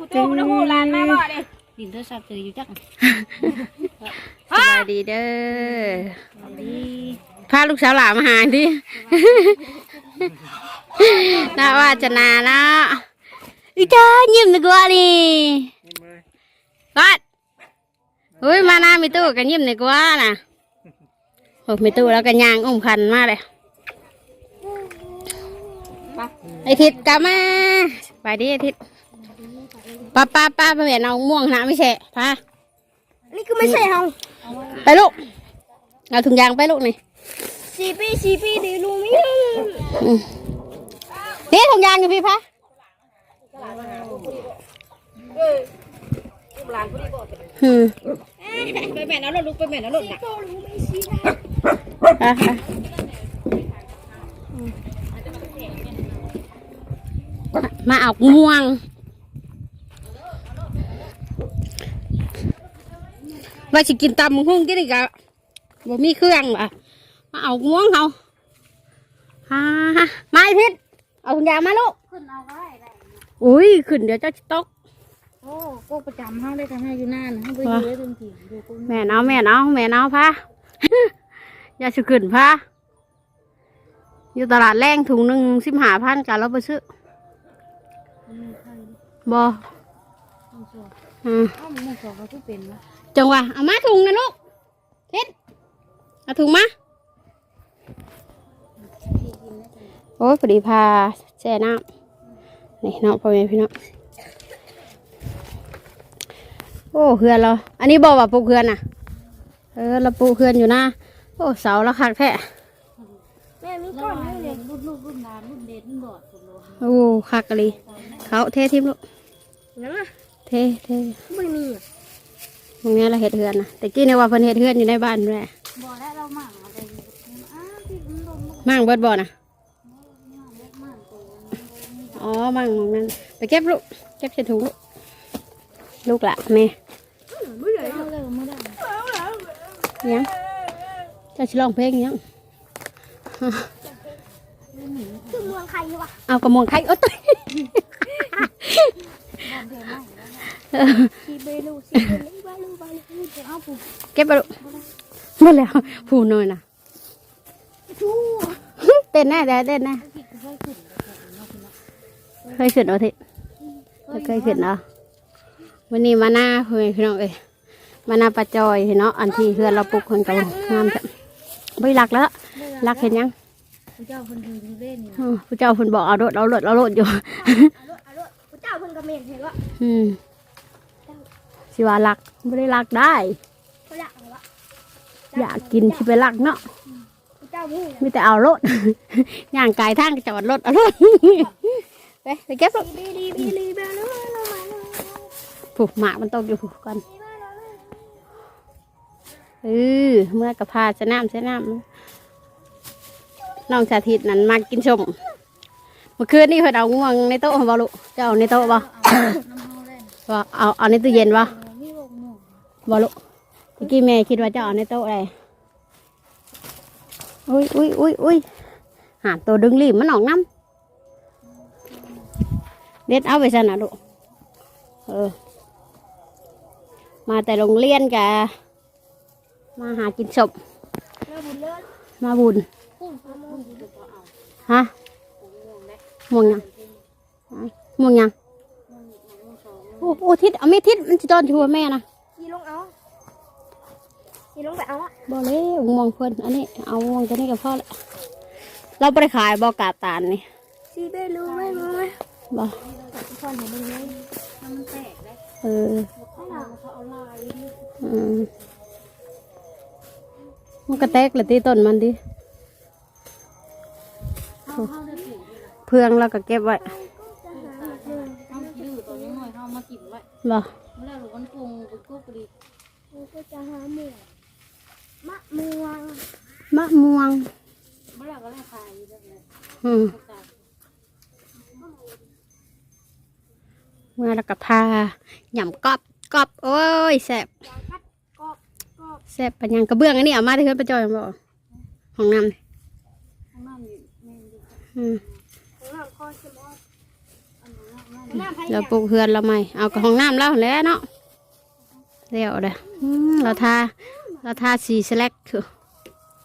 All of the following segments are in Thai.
ผู้ตู้ผู้ตู้หลานมาบ่เด้ดินโทรศัพท์ถืออยู่จักสบายดีเด้อพาลูกสาวหลานมาหาดิน่าว่าจะนาเนาะอีจ้ายิ้มดีกว่านี่กัดเฮ้ยมาหน้ามีตู้กันยิ้มดีกว่าน่ะโอ้มีตู้แล้วกันยางอุ้มคันมาเลยไอทิศกลับมาไปดิไอทิศ ป้าป้าป้าไปเห็นเอาม่วงนะไม่ใช่พานี่คือไม่ใช่เฮาไปลูก เอาถุงยางไปลูกนี่สี่ปีสี่ปีดีลูกมีอืมนี่ถุงยางอยู่พี่พะอืมไปแม่นเอารถลูกไปแม่นเอารถน่ะอะอะมาเอาม่วง ว่าสิกินตำมะฮุ่งกินอีกอะบ่มีเครื่องว่ะมาเอาม่วงเขาฮ่าฮ่ามาไอ้พิษเอาถุงยางมาลูกขึ้นเอาก็ได้ได้อุ้ยขึ้นเดี๋ยวเจ้าจะตกโอ้พวกประจำเฮาได้ทำให้อยู่นานให้ไปอยู่ได้ถึงที่ดูกูแม่เนาแม่เนาแม่เนาพะอย่าสุขึ้นพะอยู่ตลาดแรงถุงหนึ่งสิบห้าพันกันเราไปซื้อมีใครบอต้องสอบอืม เอ้ามันสอบเขาทุกเป็นวะจังหวะเอามาถุงนะลูกเท็ดเอาถุงมาโอ้ยพอดีพาแช่น้ำนี่เนาะพ่อแม่พี่น้องโอ้เฮือนเรา อันนี้บอกว่าปลูกเฮือนน่ะ เออเราปลูกเฮือนอยู่นะโอ้เสาละคักแท้แม่มีแล้วก้อนว่านี่เลยรุ่นลูกรุ่นหลานรุ่นเด็ดรุ่นบอดสุดโลโอ้คักกะลีเขาเททิมลูกยังอะเทเทไม่มีอะต รงนี้เราเห็ดเฮือนนะแต่กี้เนี่ยว่าเพิ่นเห็ดเฮือนอยู่ในบ้านแหละบ่ได้เราหมั่งเอาไปอยู่อ้าวที่มันลงมามั่งเบิดบ่นะเล็กมากตัวมันอ๋อมั่งหมองนั้นไปเก็บลูกเก็บใส่ถุงลูกลูกละแม่ไม่เลยเอาเลยไม่ได้ยังจะฉลองเพลงยังคือเมืองใครวะเอากระมวงไข่เอ้ยตายสี เบลูสีเบลูบาลูบาลูเอาปุ๊บเก็บไปลูกหมดแล้วผู้น้อยนะชู้เต้นแน่แต่เต้นแน่ผิดก็ค่อยขึ้นเคยขึ้นเอาทิเคยขึ้นเอาวันนี้มาหน้าเพื่อนพี่น้องเอ้ยมาหน้าปลาจอยเนาะอันที่เพื่อนเราปลูกคนเก่างามจ้ะไม่รักแล้วรักเห็นยังพระเจ้าคนดีเล่นนี่อืมผู้เจ้าเพิ่นบอกเอารถเอารถเอารถอยู่อารมณ์อารมณ์พระเจ้าเพิ่งกระเมนเห็นว่าอืม สิว่ารักไม่ได้รักได้เขาอยากอะไรวะอยากกินที่ไปรักเนาะพระเจ้าพูดมีแต่เอารถย่างกายทางจอดรถเอารถไปไปเก็บรถบีดีบีดีบาลูบาลูบาลูผูกหมากมันตกอยู่ผูกก่อนเออเมื่อกระพาจะน้ำจะน้ำน้องสาธิตนั้นมากินชมเมื่อคืนนี่เพิ่นเอาง่วงในโต๊ะบ่ลูกเจ้าเอาในโต๊ะบ่น้ำเฮาเล่นว่าเอาเอาในตู้เย็นบ่มีวงหมู่ บอลุเมื่อกี้แม่คิดว่าจะเอาในโต๊ะอะไรอุ้ยอุ้ยอุ้ยอุ้ยหาตัวดึงรีบมันออกน้ำเด็ดเอาไปซะนะลูกเออ มาแต่โรงเรียนกะมาหากินศพเลิกบุญเลิกมาบุญพุ่งพุ่งพุ่งจะเอาฮะม่วงยังม่วงยังโอ้โอ้ทิศเอาไม่ทิศมันจะจอนชัวแม่นะ ขี่ลงเอาขี่ลงไปเอาอะบอเลยมองเพิ่นอันนี้ เอามองตัวนี้กับพ่อละเราไปขายบอกาตานนี่สีเบลูไม่รู้ไหมบอคนเห็นมันเลยมันแตกได้เออเขาเอาเขาเอาลายอืมมันกระแตกเลยตีต้นมันดิเขาเขาได้ผิวเพื่องเราก็เก็บไว้เขาดื้อตัวนี้หน่อยเขามากินไว้บอเมื่อไรหรือวันปรุงเป็นกุ๊กกระดิกมันก็จะหาหมูมะม่วงมะม่วงเมื่อไรก็ได้ขายอยู่แบบนี้อืมประกาศเมื่อเราก็พาหย่ำกรอบกรอบโอ้ยแสบกัดกอบกอบแสบปัญญังกระเบื้องอันนี้เอามาที่เพื่อนประจอยบ่ห้องน้ำนี่ข้างหน้าอยู่แม่อยู่อืมของเราคอสมออันนั้นน้ำไผ่เราปลูกเฮือนเราใหม่เอากับห้องน้ำแล้วแหล้วเนาะ เดี๋ยวเด้ออืมเราทาเราทาสีสแลกคือ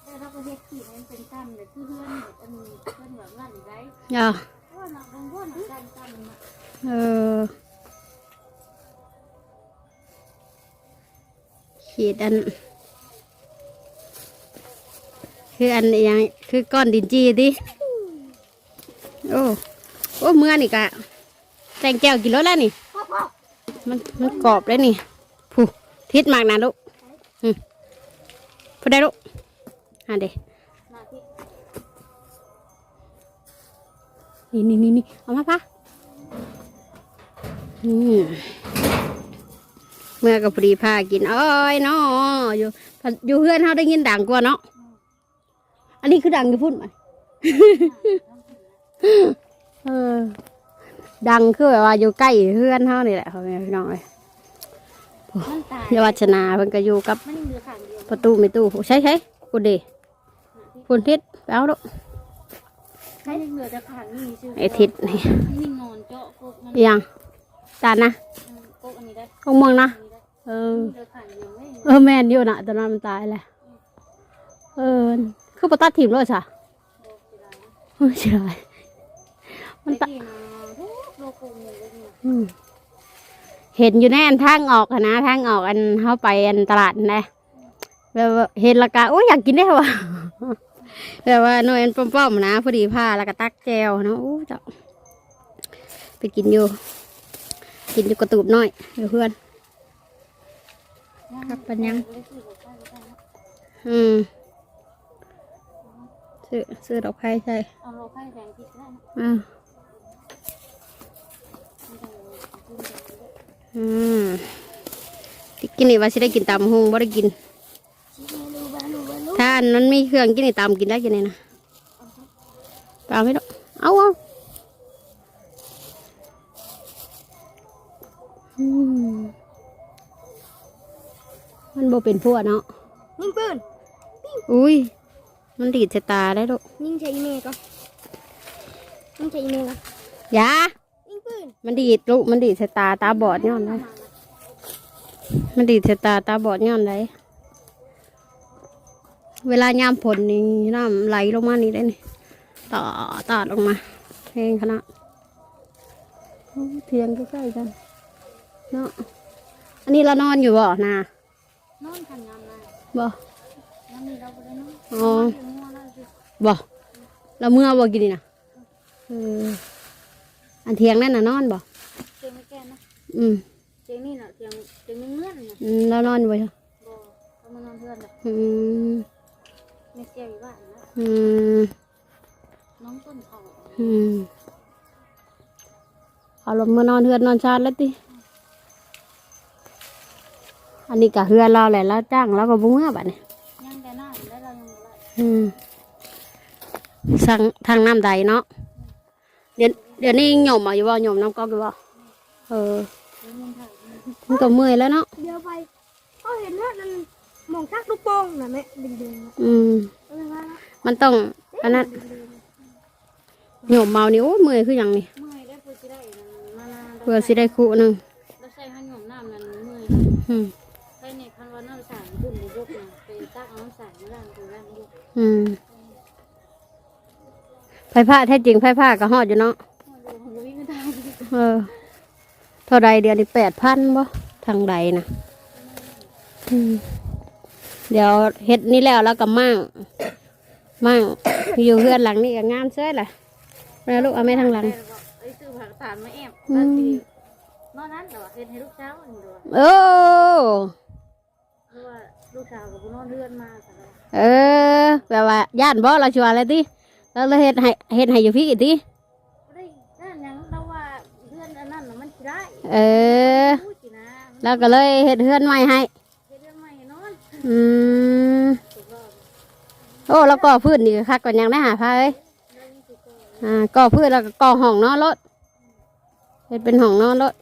แต่เราก็เฮ็ดขีดมันเป็นตั้มแต่คือเพื่อนอันนี้เพื่อนแบบนั้นอีกได้อย่าเพราะว่าเราลงว่าตั้มตั้มมาเออขีดอัน คืออันอหยังคือก้อนดินจีดิโอ้โอ้เมื่อนี่กะแตงแก้วกินรสแล้วนี่พ่อพ่อมันมันกรอบเลยนี่ผู้ ทิศมากนะลูกอืมพูดได้ลูกอะเด็หน้าที่นี่นี่นี่เอามาปะนี่เมื่อกับพอดีพากินอ้อยเนาะอยู่อยู่เพื่อนเขาได้ยินดังกว่าเนาะอันนี้คือดังอยู่พุ่นไหมเออดังคือแบบว่าอยู่ใกล้เพื่อนเขานี่แหละเขาแม่พี่น้องเลย มันตายอยาวัชนาเพิ่นก็อยู่กับมันเหลือข้างเดียวประตูไม่ตู้ใช่ใช่กูเดคุณทิศไปเอาลูกมันเหลือแต่ข้างนี้ชื่อไอทิศนี่นี่งอนเจาะกบมันอีหยังตานะกบอันนี้ได้ของเมืองนะอันนี้ได้เออเหลือข้างเดียวไม่เออแม่นอยู่นะตอนนั้นมันตายแหละเออคือปตัดถิ่มเลยจ้ะโลกีฬาเฮ้ยเฉยมันไอ้ตะที่นะโลกุมเลยเนี่ยอืม เห็นอยู่ในอันทางออกอะนะทางออกอันเข้าไปอันตและนะแบบว่าเห็นและกะโอ้ยอยากกินได้วะ แบบว่าหน่วยอันป้อมๆนะพอดีผ้าแล้วก็ตักแจวนะโอ้เจ้าไปกินอยู่ กินอยู่กระตูบน้อยเดี๋ยวเพื่อน ครับปัญญัง อืมซื้อซื้อดอกไผ่ใช่เอาโลไข่แดงพริกได้นะ อ่า อืมที่กินนี่ว่าสิได้กินตำหงบ่ได้กินชิเมนูบานูบานูถ้าอันนั้นมีเครื่องกินนี่ตำกินได้กินนี่นะเปล่าไม่ได้เอาเอาอืมมันบ่เป็นพวกเนาะยิงปืนอุ้ย มันดีดใส่ตาได้ลูกยิงใช้อีเมลก็ยิงใช้อีเมลก็อย่ายิงปืน มันดีดลูกมันดีดใส่ตาตาบอดย้อนได้มันดีดใส่ตาตาบอดย้อนได้เวลายามฝนนี่น้ำไหลลงมานี่ได้นี่ต่อตอดลงมาเพลงขนาดโอ้เทียงใกล้ๆกันเนาะอันนี้เรานอนอยู่บ่นะนอนขันยามนะบ่ยามนี้เราบ่ได้นอนอ๋ออยู่งัวเราสิบ่เราเมื่อบ่กินนี่นะเออ อันเทียงนั่นน่ะนอนบ่เตียงไม่แก่นะอืมเตียงนี่น่ะเตียงเตียงเงื่อนน่ะอืมเรานอนอยู่บ่บ่เขามานอนเพื่อนน่ะอืมไม่แก่อยู่บ้านนะอืมน้องต้นเขาอืมเอาลงมานอนเฮือนนอนชาติแล้วติอันนี้ก็เฮือนเราแหละแล้วจ้างเราก็บุ้งอะบัดนี้ยังแต่หน้าอยู่แล้วเรายังบ่ได้อืมสั่งทางน้ำใดเนาะเดี๋ยวเดี๋ยวนี้หย่อมอะอยู่บ่หย่อมน้ำก๊อกอยู่บ่เออเดี๋ยวมันถ่ายมันก็เมื่อยแล้วเนาะเดี๋ยวไปเขาเห็นว่ามันมองชักลูกโป่งนะแม่ดึงๆนะอืมเออว่ามันต้องอันนั้นหย่อมเมานี่โอ้ยเมื่อยคืออย่างนี้เมื่อยได้เพื่อสิได้นั่นมานานเพื่อสิได้คู่หนึงเราใส่หันหยมน้ำนั่นเมื่อยอืมใส่ในคันว่าน้ำสารขึ้นในยกน่ะไปตักเอาน้ำสารมาล้างตัวล้างยกอืม ไฟผ้าแท้จริงไฟผ้าก็ฮอดอยู่เนาะโอ้โหวิ่งไม่ได้เออเท่าใดเดือนนี้แปดพันบ่ทางใดนะอืมเดี๋ยวเฮ็ดนี่แล้วแล้วก็มั่งมั่งอยู่เพื่อนหลังนี่ก็งามเซ้ยแหละแล้วลูกเอาไม่ทางหลังแล้วก็ไอ้ซื้อผักสารมาแอบแล้วสินอนนั้นเหรอเฮ็ดให้ลูกสาวอันเดียวโอ้เพราะว่าลูกสาวกับนอนเรือนมาแต่ว่าเออแบบว่าย่านบ่เราชัวร์เลยติ แล้วเราเฮ็ดให้เฮ็ดให้อยู่พี่อีกติบ่ได้นั่นหยังเราว่าเรือนอันนั้นน่ะมันสิได้เออพูดสินะมันแล้วก็เลยเฮ็ดเฮือนใหม่ให้ เฮ็ดเรื่องใหม่ให้นอนอืมถูกบ่โอ้แล้วก็พื้นนี่ก็คักกว่ายังได้หาผ้าเอ้ยแล้วนี่สิก็อ่าก่อพื้นแล้วก็ก่อห้องนอนรถเฮ็ดเป็นห้องนอนรถ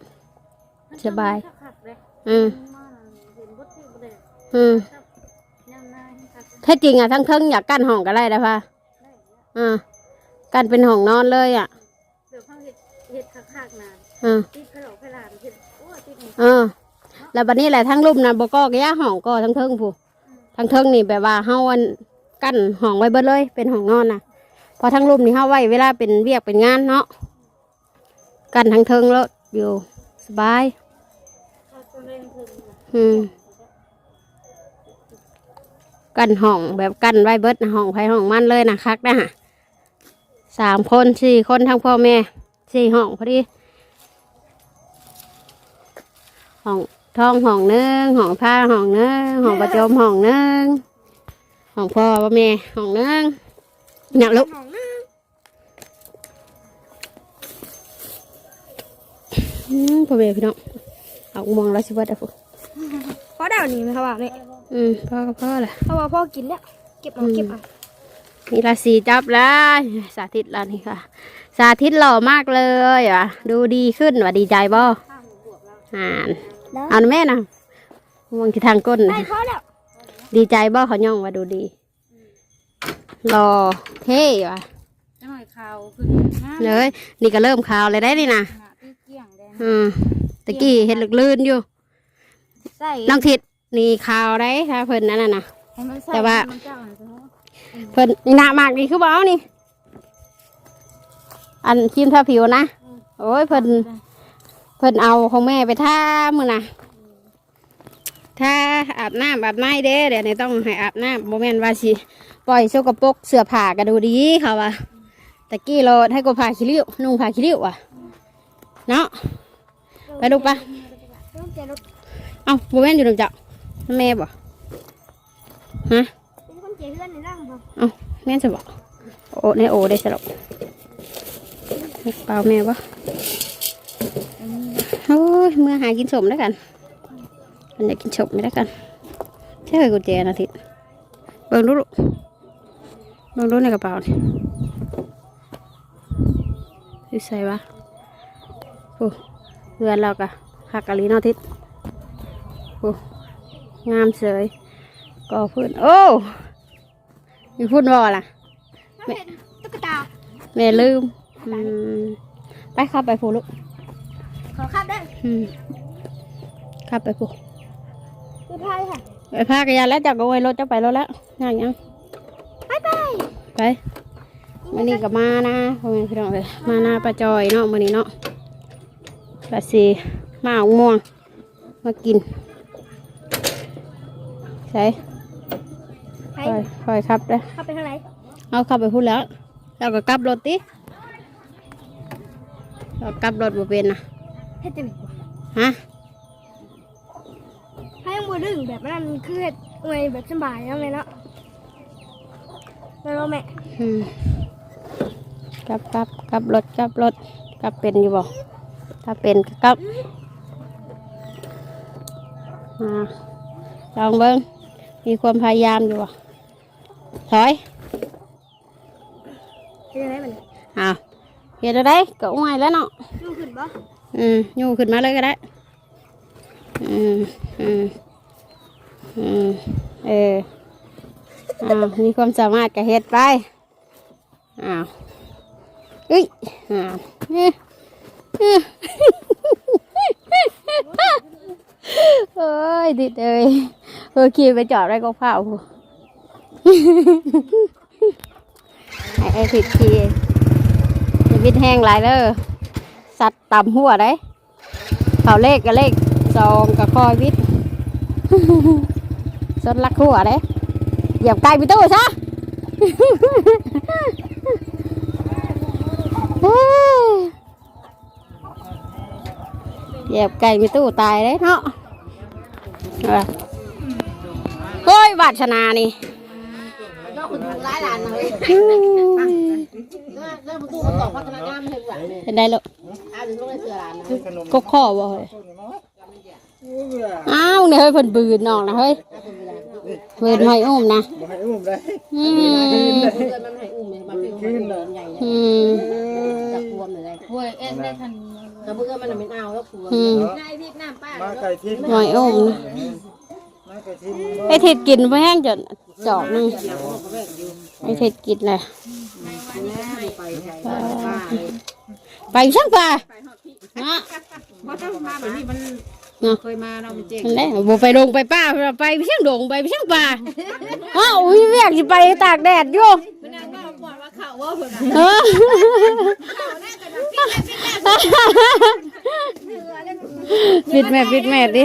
สบายคักๆเลยอืมมาเห็นบ่ที่บ่ได้อืมยามหน้าให้คัก แท้จริงอะทั้งเทิงอยากกั้นห้องก็ได้นะพ่ะได้แล้ว อ่ากั้นเป็นห้องนอนเลยอะเดี๋ยวเขาเห็ดเห็ดคักๆนะเออติดขนมขนาดนี้โอ้ยติดนี่เออแล้วบัดนี้แหละทั้งรูปนะบก็กะยาห้องก็ทั้งเทิงผู้ทั้งเทิงนี่แบบว่าเฮาอันกั้นห้องไว้เบิดเลย เป็นห้องนอนนะพอทั้งรูปนี่เฮาไว้เวลาเป็นเวียกเป็นงานเนาะกั้นทั้งเทิงแล้วอยู่สบายเอาตัวเร่งถึงอืมกันห้องแบบกันไว้เบิดนะห้องไผห้องมันเลยนะคักนะฮะ สามคนสี่คนทั้งพ่อแม่สี่ห้องพอดีห้องท้องห้องหนึงห้องผ้าห้องหนึงห้องประจมห้องหนึงห้องพ่อพ่อแม่ห้องหนึงหนักลุกห้องนึงอืมพ่อแม่พี่น้องเอามองแล้วสิเบิดอะพวกพอได้วันนี้ไหมครับว่าเนี่ยอืมพ่อก็พ่อแหละเพราะว่าพ่อกินแล้วเก็บเอาเก็บเอา นี่ราศีจับแล้ว สาธิตแล้วนี่ค่ะ สาธิตหล่อมากเลยอะ ดูดีขึ้นว่ะดีใจบ่อ่านแล้วเอาแม่นะมองที่ทางก้นได้นะพอแล้วดีใจบ่เขาย่องว่าดูดีหล่อเท่ว่ะจะหน่อยขาวขึ้นนะเลยนี่ก็เริ่มขาวเลยได้นี่นะขนาดที่เกี่ยงแดงอืมตะกี้เห็นลึกลื่นอยู่ใส่น้องทิดนี่ขาวได้ถ้าเพิ่นนั่นน่ะนะให้มันใส่แต่ว่ามัน เพิ่นนี่หน้ามากนี่คือบ่เอานี่ อันครีมทาผิวนะ โอ้ยเพิ่นเพิ่นเอาของแม่ไปท่ามือนะถ้าอาบน้ำอาบน้ำเด้เดี๋ยวนี้ต้องให้อาบน้ำโมเมนว่าสิปล่อยโซกปกเสื้อผ้าก็ดูดีเขาว่าตะกี้เราให้กูผ้าขี้ริ้วนุ่งผ้าขี้ริ้วอะเนาะไปลูปะเอ้าโมเมนอยู่ตรงเจ้าแม่บ่ฮะ เจเพื่อนในร่างบ่เอ้าแม่จะบอกโอ้ในโอได้สลบเปล่าแม่บ่โอ้ยเมื่อหากินสมแล้วกันมันอยากกินฉกไม่ได้กันใช่กุญแจนะทิศเบิ่งดูลูกเบิ่งดูในกระเป๋านี่ที่ใส่วะโอ้เรือนเรากะหักกะลีเนาทิศโอ้งามเสยก่อพื้นโอ้ มีพุ่นบ่ล่ะน้ำเห็นตุ๊กตา แม่ลืมอืมไปเข้าไปพูลูกขอครับได้อืมเข้าไปพูคือพายค่ะ ไปพากันยานแล้วจับเอาไว้รถจะไปรถแล้วยังยังไปไปไปวันนี้ก็มานะพ่อแม่พี่น้องเลยมาหน้าปลาจอยเนาะวันนี้เนาะปลาซีมาเอาม่วงมากินใช่ไป คอยคอยครับเด้อเข้าไปทางไหนเอาขับไปพูดแล้วเราก็กลับรถติเรากลับรถบ่เป็นนะเฮ็ดจังได๋ฮะให้ยังบ่ดึงแบบนั้นคือเฮ็ดเงยแบบสบายแล้วไงเนาะแล้วแม่อืมกลับกลับกลับรถกลับรถกลับเป็นอยู่บ่ถ้าเป็นก็กลับอ่าลองเบิ้งมีความพยายามอยู่บ่ ถอยเฮ็ดจังได๋มันอ้าวเห็นอะไรก็อ้วยแล้วเนาะยุ่งขึ้นบ่อืมยูขึ้นมาเลยก็ได้อืมอืมอืมเอออ้าวมีความสามารถก็เฮ็ดไปอ้าวเอ้ยอ้าวเอ้ยเอ้ยเอ้ยดิดเอ้ยเออขี่ไปจอดไว้ก็เผา ไอ้ไอ้ผิดขี่อย่าวิดแห้งหลายเด้อสัตว์ต่ำหัวได้เขาเลขกับเลขสองกับคอยวิทย์สดลักหัวได้เหยียบไก่ไปตู้ซะเหยียบไก่ไปตู้ตายได้เนาะเอาล่ะโอ้ยบาดชนานี่ ร้ายหลานเลยอืมเริ่มตู้มาตอกพัฒนาการไม่เห็นหวังเลยเป็นได้ลูกเอาถึงลงในเสือหลานนะกกข้อบ่เฮ้ยอ้าวเนี่ยเฮ้ยเพิ่นบืนน้องนะเฮ้ยบืนหอยอุ้มนะบ่ให้อุ้มได้อืมเพื่อนมันให้อุ้มเลยมันเป็นอุ้มใหญ่อืมจะพวมเลยพวยเอ็นได้ทันกระเบื้องมันไม่เอาแล้วพวมอืมนายพี่น้ำป้ามาไก่ทิพย์หอยอุ้มนะมา ไก่ทิพย์ไอ้เท็ดกินไปแห้งจนจอกหนึงไอ้เท็ดกินเลยไปใช่ป้าเลยไปช่างป่าเนาะเพราะถ้ามาแบบนี้มันเนาะเคยมาเราะมันเจ๊งนั่นแหละบ่ไปลงไปป้าไปไปเชียงดงไปเชียงป่าอ้าวอุ้ยเวียกสิไปตากแดดอยู่เออปิดแม่ปิดแม่ดิ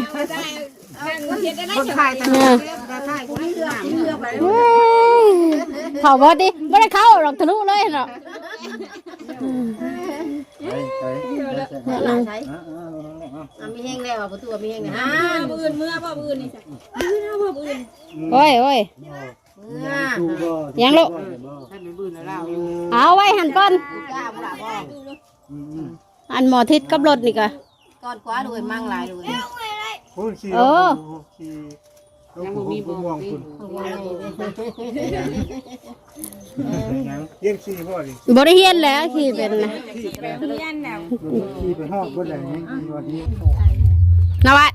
คนไทยแต่เนี่ยไทยคนนี้เรือเรือไปเว้ยเข้าบ่ดิไม่ได้เข้าหรอกทะลุเลยเนาะไปไปใช้อ่าอ่าอ่าอะมีแห้งแล้วอะประตูมีแห้งนะฮะโอ้ยโอ้ยเมื่อดูบ่ยังลูกท่านเป็นบื้นแล้วอยู่เอาไว้หันก่อนกล้าบ่ล่ะบ่อืมอืมอันหมอทิศกับรถนี่ก็ก้อนกว่าด้วยมั่งหลายด้วย พูดขี่เออ ขี่ลูกผู้ผู้ม่วงคุณยังเรียกขี่บ่ดิบ่ได้เฮียนแล้วขี่เป็นนะขี่ไปขี่ไปฮอดบ่ได้ยังขี่ว่าดีนวัด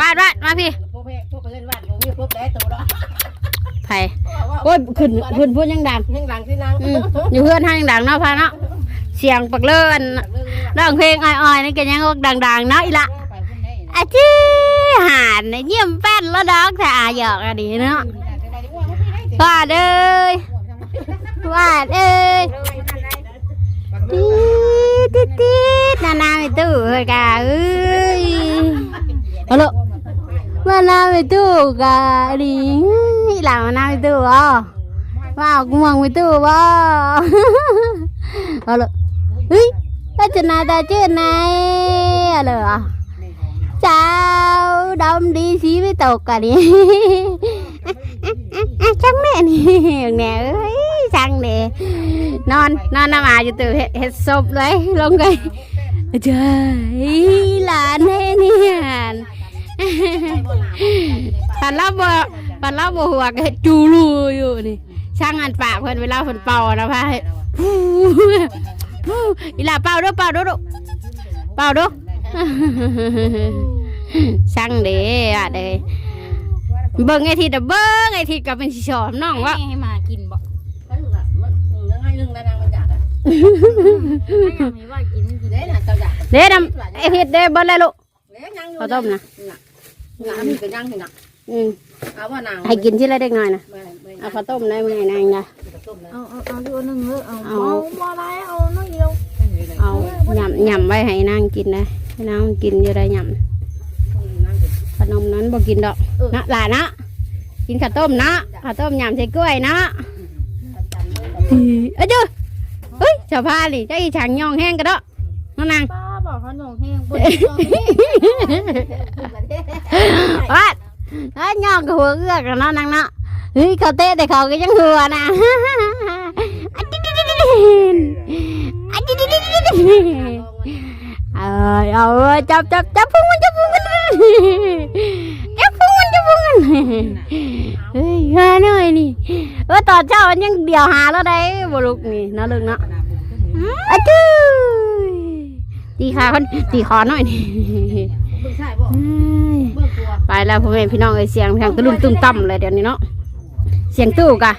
วาดวาดมาพี่พวกเพพวกเพื่อนบ้านผมมีพวกได้ตัวละไผโอ้ยขึ้นขึ้นพูดยังดังแห้งหลังที่นั่งอืมอยู่เพื่อนทางดังเนาะพาเนาะเสียงปักเลินร้องเพลงอ้อยๆนี่ก็ยังดังๆเนาะอีละไปพุ่นได้ อาจีหานเนี่ยเยี่ยมแป้นแล้วดอกแต่อาหยอกอะดีเนาะวาดเอ้ยวาดเอ้ยตีดตีดตีนานาไม่ตู้กาเอ้ยฮัลโหลมานาไม่ตู้กาดีอีหล่ามานาไม่ตู้อ๋อว้าวกูมองไม่ตู้บ่ฮัลโหลเฮ้ยก็จะนาตาชื่อไหนอะไรอะ เจ้าดำดีสีไม่ตกกันนี่ช่างแม่นี่แน่เอ้ยช่างเนี่ยนอนนอนน้ำอาอยู่ตื่นเห็ดศพเลยลงไปเจ้หลานแน่เนี่ยปันเราบ่ปันเราบ่หัวก็เห็ดจูรูอยู่นี่ช่างอันปากเพิ่นเวลาเพิ่นเป่านะพะเฮ็ดฟูฟูอีหล่าเป่าด้อเป่าด้อลูกเป่าด้อช่างเด้อะเด้เบิ่งไอ้ทีเด้อเบิ่งไอ้ทีก็เป็นสิสอนน้องว่าให้มากินบ่มันยังไงนึงแล้วนางมันอยากอะไม่ว่ากินกินได้น่ะเจ้าอยากเด้นำไอ้ทีเด้เบิ่งเลยลูกแล้วยังอยู่ข้าวต้มนะงามก็ยังสินะอืมเอาว่านางให้กินที่ละเด็กหน่อยนะไม่ไม่เอาข้าวต้มได้ไหมนางนะต้มนะเอาเอาเอาอยู่หนึ่งเลยเอาเอาเอาบ่ได้เอาน้อยเดียวเอายำยำไว้ให้นางกินนะ ให้นางกินอยู่ได้ยำขนมนั้นบ่กินดอกนะหลานนะกินข้าวต้มนะข้าวต้มยำใส่กล้วยนะเอ้ยเจ้าเฮ้ยชาวพาดิเจ้าอีฉางย่องแห้งกระเดาะน้องนางป้าบอกเขาหนองแห้งบนวัดเอ้ยย่องกับหัวเอื้อกแล้วเนาะนางเนาะเฮ้ยเขาเตะแต่เขาก็ยังหัวนะอะดิดิดิดิดิอะดิดิดิดิดิเอ้ ยเอาเอ้ยจับจับจับพุงมันจับพุงมันจับพุงมันจับพุงมันเฮ้ยหาหน่อยนี่เออตอนเช้ามันยังเดียวหาแล้วได้บ่ลูกนี่เนาะลูกเนาะอะจู้ตีขาคนตีคอหน่อยนี่ไปแล้วพ่อแม่พี่น้องเอ้ยเสียงเพียงตะลุ่มตุ้มต่ำเลยเดี๋ยวนี้เนาะเสียงตู้กะ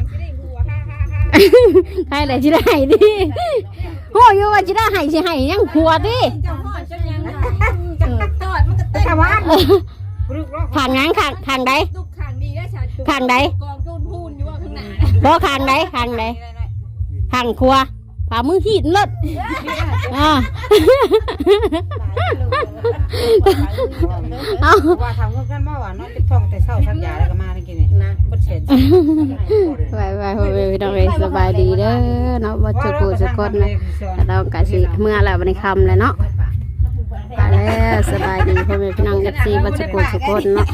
ใครเลยจิได้ให้ดิโหอยู่ว่าจิได้ให้สิให้ยังขัวดิ แต่ว่าขางงั้นขางขางใดทุกขังดีได้ชาจุขางใดกองจูนพูนอยู่ว่าข้างหน้าบ่ขางใดขางใดขางขัวฝ่ามือหีดเลิศอ่าเอาว่าทำเงินกันมาว่าน้องเป็นท่องแต่เช้าทักยาแล้วก็มาได้กินนี่นะบ่เสร็จไปไปพ่อแม่พี่น้องเอ้ยสบายดีเด้อเนาะว่าจะกูจะกดนะเรากะสิเมื่อแล้ววันนี้คำเลยเนาะ ไปแล้วสบายดีพ่อแม่พี่น้องเอฟซีบัจจุกุสุกคนเนาะ